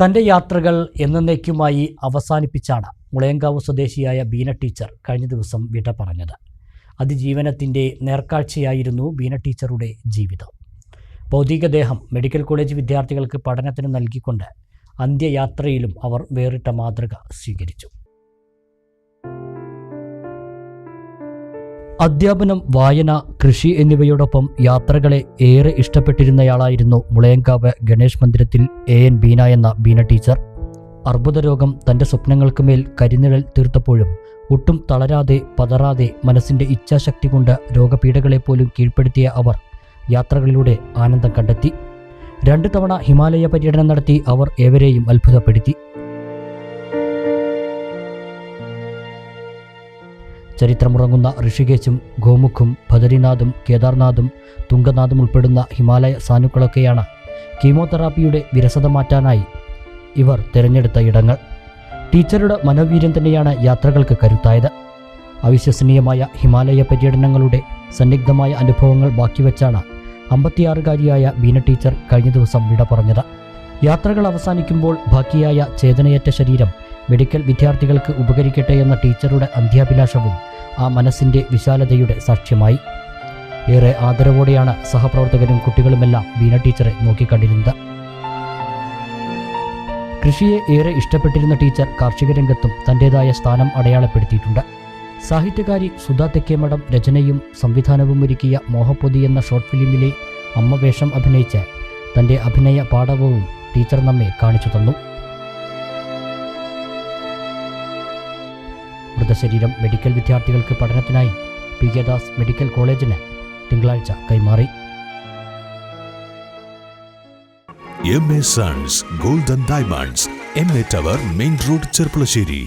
തന്റെ യാത്രകൾ എന്നേക്കുമായി അവസാനിപ്പിച്ചാണ് മുളയങ്കാവ് സ്വദേശിയായ ബീന ടീച്ചർ കഴിഞ്ഞ ദിവസം വിട പറഞ്ഞത്. അതിജീവനത്തിന്റെ നേർക്കാഴ്ചയായിരുന്നു ബീന ടീച്ചറുടെ ജീവിതം. ഭൗതികദേഹം മെഡിക്കൽ കോളേജ് വിദ്യാർത്ഥികൾക്ക് പഠനത്തിന് നൽകിക്കൊണ്ട് അന്ത്യയാത്രയിലും അവർ വേറിട്ട മാതൃക സ്വീകരിച്ചു. അധ്യാപനം വായന കൃഷി എന്നിവയോടൊപ്പം യാത്രകളെ ഏറെ ഇഷ്ടപ്പെട്ടിരുന്നയാളായിരുന്നു മുളയങ്കാവ് ഗണേഷ് മന്ദിരത്തിൽ എ എൻ ബീന എന്ന ബീന ടീച്ചർ. അർബുദ രോഗം തന്റെ സ്വപ്നങ്ങൾക്ക് മേൽ കരിനിഴൽ തീർത്തപ്പോഴും ഒട്ടും തളരാതെ പതറാതെ മനസ്സിന്റെ ഇച്ഛാശക്തി കൊണ്ട് രോഗപീഠകളെപ്പോലും കീഴ്പ്പെടുത്തിയ അവർ യാത്രകളിലൂടെ ആനന്ദം കണ്ടെത്തി. രണ്ട് തവണ ഹിമാലയ പര്യടനം നടത്തി അവർ ഏവരെയും അത്ഭുതപ്പെടുത്തി. ചരിത്രമുറങ്ങുന്ന ഋഷികേശും ഗോമുഖും ബദരിനാഥും കേദാർനാഥും തുംഗനാഥും ഉൾപ്പെടുന്ന ഹിമാലയ സാനുക്കളൊക്കെയാണ് കീമോതെറാപ്പിയുടെ വിരസത മാറ്റാനായി ഇവർ തിരഞ്ഞെടുത്ത ഇടങ്ങൾ. ടീച്ചറുടെ മനോവീര്യം തന്നെയാണ് യാത്രകൾക്ക് കരുത്തായത്. അവിശ്വസനീയമായ ഹിമാലയ പര്യടനങ്ങളുടെ സന്നിഗ്ധമായ അനുഭവങ്ങൾ ബാക്കിവെച്ചാണ് അമ്പത്തിയാറുകാരിയായ ബീന ടീച്ചർ കഴിഞ്ഞ ദിവസം വിട പറഞ്ഞത്. യാത്രകൾ അവസാനിക്കുമ്പോൾ ബാക്കിയായ ചേതനയേറ്റ ശരീരം മെഡിക്കൽ വിദ്യാർത്ഥികൾക്ക് ഉപകരിക്കട്ടെ എന്ന ടീച്ചറുടെ അന്ത്യാഭിലാഷവും ആ മനസ്സിന്റെ വിശാലതയുടെ സാക്ഷ്യമായി. ഏറെ ആദരവോടെയാണ് സഹപ്രവർത്തകരും കുട്ടികളുമെല്ലാം വീണ ടീച്ചറെ നോക്കിക്കണ്ടിരുന്നത്. കൃഷിയെ ഏറെ ഇഷ്ടപ്പെട്ടിരുന്ന ടീച്ചർ കാർഷിക രംഗത്തും തന്റെതായ സ്ഥാനം അടയാളപ്പെടുത്തിയിട്ടുണ്ട്. സാഹിത്യകാരി സുധാ തെക്കേമഠം രചനയും സംവിധാനവും ഒരുക്കിയ മോഹപ്പൊതി എന്ന ഷോർട്ട് ഫിലിമിലെ അമ്മവേഷം അഭിനയിച്ച് തന്റെ അഭിനയ പാഠവും ടീച്ചർ നമ്മെ കാണിച്ചു തന്നു. മൃതശരീരം മെഡിക്കൽ വിദ്യാർത്ഥികൾക്ക് പഠനത്തിനായി പി കെ ദാസ് മെഡിക്കൽ കോളേജിന് തിങ്കളാഴ്ച കൈമാറി. M A sons golden diamonds M A tower main road Cherpulassery.